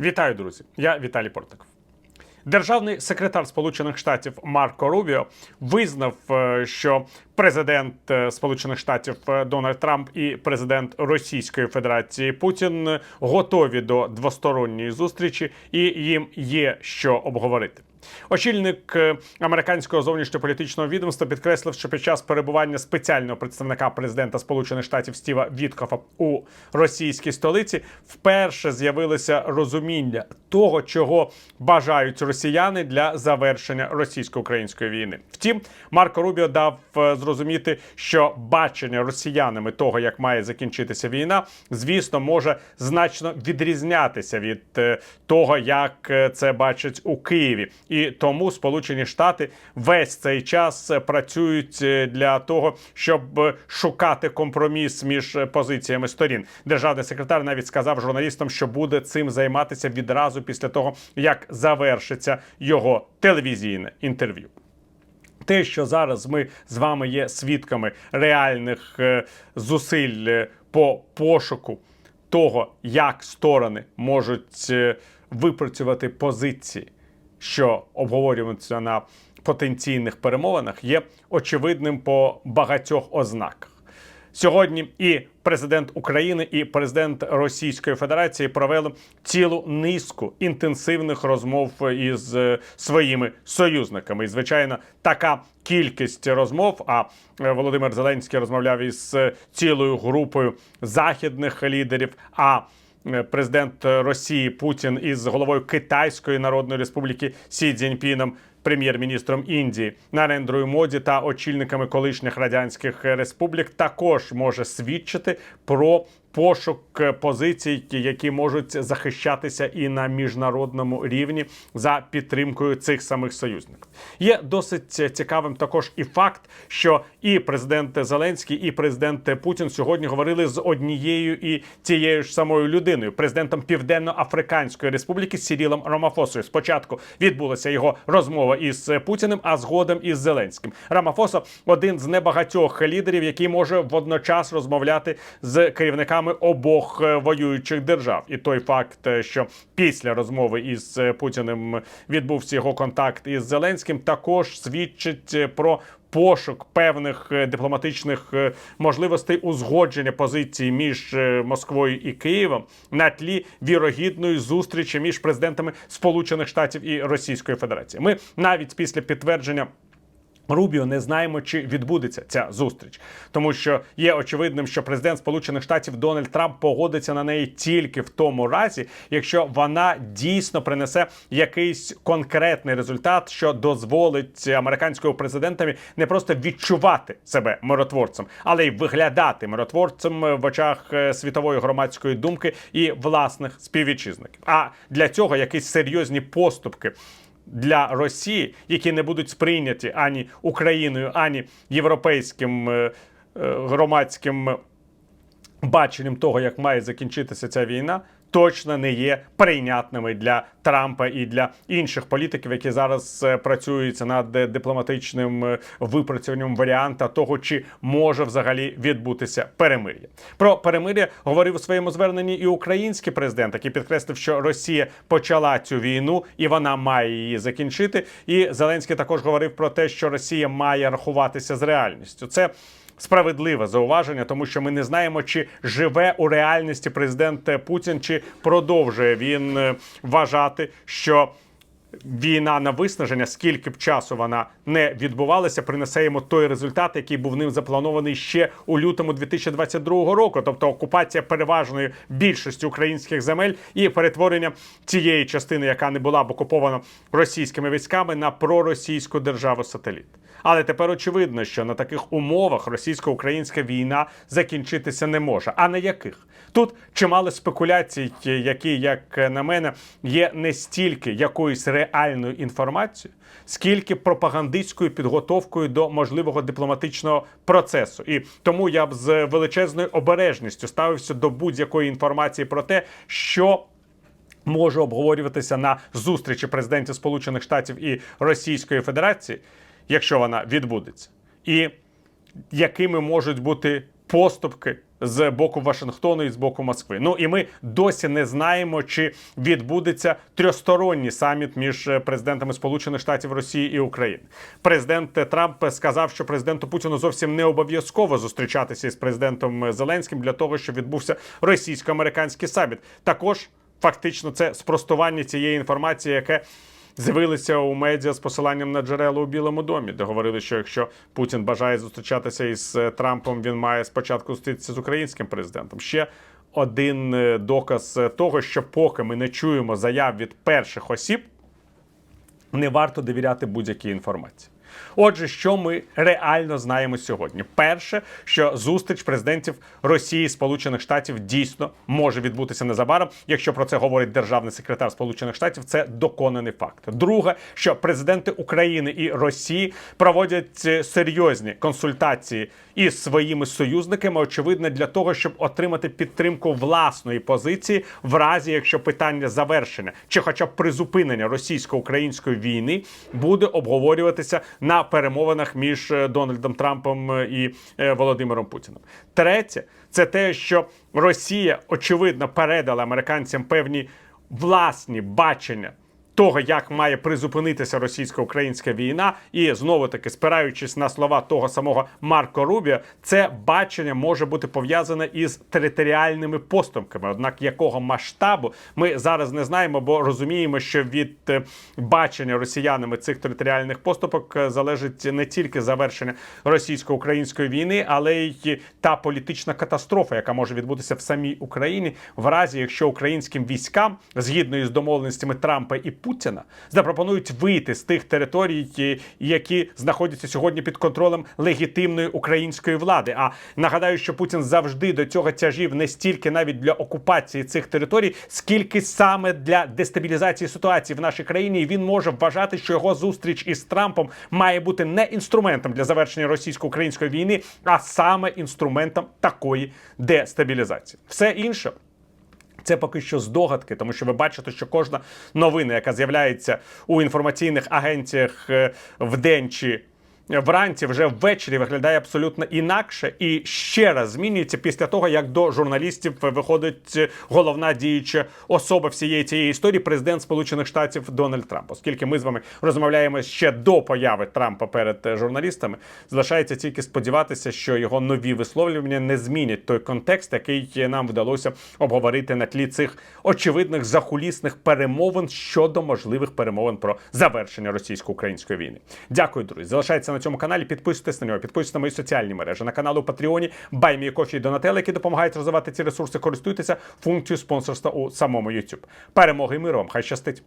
Вітаю, друзі! Я Віталій Портников. Державний секретар Сполучених Штатів Марко Рубіо визнав, е, що президент е, Сполучених Штатів е, Дональд Трамп і президент Російської Федерації Путін готові до двосторонньої зустрічі, і їм є що обговорити. Очільник е, американського зовнішньополітичного відомства підкреслив, що під час перебування спеціального представника президента Сполучених Штатів Стіва Віткофа у російській столиці вперше з'явилося розуміння того, чого бажають росіяни для завершення російсько-української війни. Втім, Марко Рубіо дав е, зрозуміти, що бачення росіянами того, як має закінчитися війна, звісно, може значно відрізнятися від е, того, як е, це бачать у Києві. І тому Сполучені Штати весь цей час працюють для того, щоб шукати компроміс між позиціями сторін. Державний секретар навіть сказав журналістам, що буде цим займатися відразу після того, як завершиться його телевізійне інтерв'ю. Те, що зараз ми з вами є свідками реальних е, зусиль е, по пошуку того, як сторони можуть е, випрацювати позиції, що обговорюються на потенційних перемовинах, є очевидним по багатьох ознаках. Сьогодні і президент України, і президент Російської Федерації провели цілу низку інтенсивних розмов із е, своїми союзниками. І звичайно, така кількість розмов. А е, Володимир Зеленський розмовляв із е, цілою групою західних лідерів. А е, Президент Росії Путін із головою Китайської Народної Республіки Сі Цзіньпіном, прем'єр-міністром Індії. Нарендрою Моді та очільниками колишніх радянських республік також може свідчити про пошук е, позицій, які можуть захищатися і на міжнародному рівні за підтримкою цих самих союзників. Є досить цікавим також і факт, що і президент Зеленський, і президент Путін сьогодні говорили з однією і тією ж самою людиною, президентом Південно-Африканської Республіки Сірілом Рамафосою. Спочатку відбулася його розмова із Путіним, а згодом із Зеленським. Рамафоса один з небагатьох лідерів, який може водночас розмовляти з керівниками обох е, воюючих держав. І той факт, е, що після розмови із е, Путіним відбувся його контакт із Зеленським, також свідчить про. Пошук певних дипломатичних можливостей узгодження позицій між Москвою і Києвом на тлі вірогідної зустрічі між президентами Сполучених Штатів і Російської Федерації. Ми навіть після підтвердження. Рубіо не знаємо, чи відбудеться ця зустріч, тому що є очевидним, що президент Сполучених Штатів Дональд Трамп погодиться на неї тільки в тому разі, якщо вона дійсно принесе якийсь конкретний результат, що дозволить американському президентові не просто відчувати себе миротворцем, але й виглядати миротворцем в очах е, світової громадської думки і власних співвітчизників. А для цього якісь серйозні поступки для Росії, які не будуть сприйняті ані Україною, ані європейським е, е, громадським баченням того, як має закінчитися ця війна. Точно не є прийнятними для Трампа і для інших політиків, які зараз е, працюють над е, дипломатичним е, випрацюванням варіанта того, чи може взагалі відбутися перемир'я. Про перемир'я говорив у своєму зверненні і український президент, який підкреслив, що Росія почала цю війну і вона має її закінчити. І Зеленський також говорив про те, що Росія має рахуватися з реальністю. Це Справедливе зауваження, тому що ми не знаємо, чи живе у реальності президент Путін, чи продовжує він е, вважати, що війна на виснаження, скільки б часу вона не відбувалася, принесе йому той результат, який був ним запланований ще у лютому 2022 року, тобто окупація переважної більшості українських земель і перетворення цієї частини, яка не була б окупована російськими військами, на проросійську державу сателіт. Але тепер очевидно, що на таких умовах російсько-українська війна закінчитися не може. А на яких тут чимало спекуляцій, які, як на мене, є не стільки якоюсь реальною інформацією, скільки пропагандистською підготовкою до можливого дипломатичного процесу. І тому я б з величезною обережністю ставився до будь-якої інформації про те, що може обговорюватися на зустрічі президентів Сполучених Штатів і Російської Федерації, якщо вона відбудеться, і якими можуть бути поступки з боку Вашингтону і з боку Москви. Ну і ми досі не знаємо, чи відбудеться трьохсторонній саміт між е, президентами Сполучених Штатів Росії і України. Президент Трамп сказав, що президенту Путіну зовсім не обов'язково зустрічатися із президентом Зеленським для того, щоб відбувся російсько-американський саміт. Також фактично це спростування цієї інформації, яке з'явилися у медіа з посиланням на джерела у Білому домі, де говорили, що якщо Путін бажає зустрічатися із е, Трампом, він має спочатку зустрітися з українським президентом. Ще один е, доказ е, того, що поки ми не чуємо заяв від перших осіб, не варто довіряти будь-якій інформації. Отже, що ми реально знаємо сьогодні? Перше, що зустріч президентів Росії і Сполучених Штатів дійсно може відбутися незабаром. Якщо про це говорить державний секретар Сполучених Штатів, це доконаний факт. Друге, що президенти України і Росії проводять е, серйозні консультації із своїми союзниками, очевидно, для того, щоб отримати підтримку власної позиції, в разі якщо питання завершення чи, хоча б призупинення російсько-української війни буде обговорюватися на перемовинах між е, Дональдом Трампом е, і е, Володимиром Путіним. Третє, це те, що Росія очевидно передала американцям певні власні бачення. Того, як має призупинитися російсько-українська війна, і знову таки спираючись на слова того самого Марко Рубіо, це бачення може бути пов'язане із територіальними поступками. Однак якого масштабу ми зараз не знаємо, бо розуміємо, що від е, бачення росіянами цих територіальних поступок е, залежить не тільки завершення російсько-української війни, але й та політична катастрофа, яка може відбутися в самій Україні, в разі якщо українським військам згідно із домовленостями Трампа і Путіна запропонують вийти з тих територій, які знаходяться сьогодні під контролем легітимної української влади. А нагадаю, що Путін завжди до цього тяжів не стільки навіть для окупації цих територій, скільки саме для дестабілізації ситуації в нашій країні. І він може вважати, що його зустріч із Трампом має бути не інструментом для завершення російсько-української війни, а саме інструментом такої дестабілізації. Все інше. Це поки що здогадки, тому що ви бачите, що кожна новина, яка з'являється у інформаційних агенціях в день чи вранці, вже ввечері виглядає абсолютно інакше і ще раз змінюється після того, як до журналістів виходить головна діюча особа всієї цієї історії, президент Сполучених Штатів Дональд Трамп. Оскільки ми з вами розмовляємо ще до появи Трампа перед е, журналістами, залишається тільки сподіватися, що його нові висловлювання не змінять той контекст, який нам вдалося обговорити на тлі цих очевидних захулісних перемовин щодо можливих перемовин про завершення російсько-української війни. Дякую, друзі. Залишайтеся на цьому каналі. Підписуйтесь на нього, підписуйтесь на мої соціальні мережі на канал у Патреоні, Баймі Кофі і Донателе, які допомагають розвивати ці ресурси. Користуйтеся функцією спонсорства у самому YouTube. Перемоги і миру вам! Хай щастить!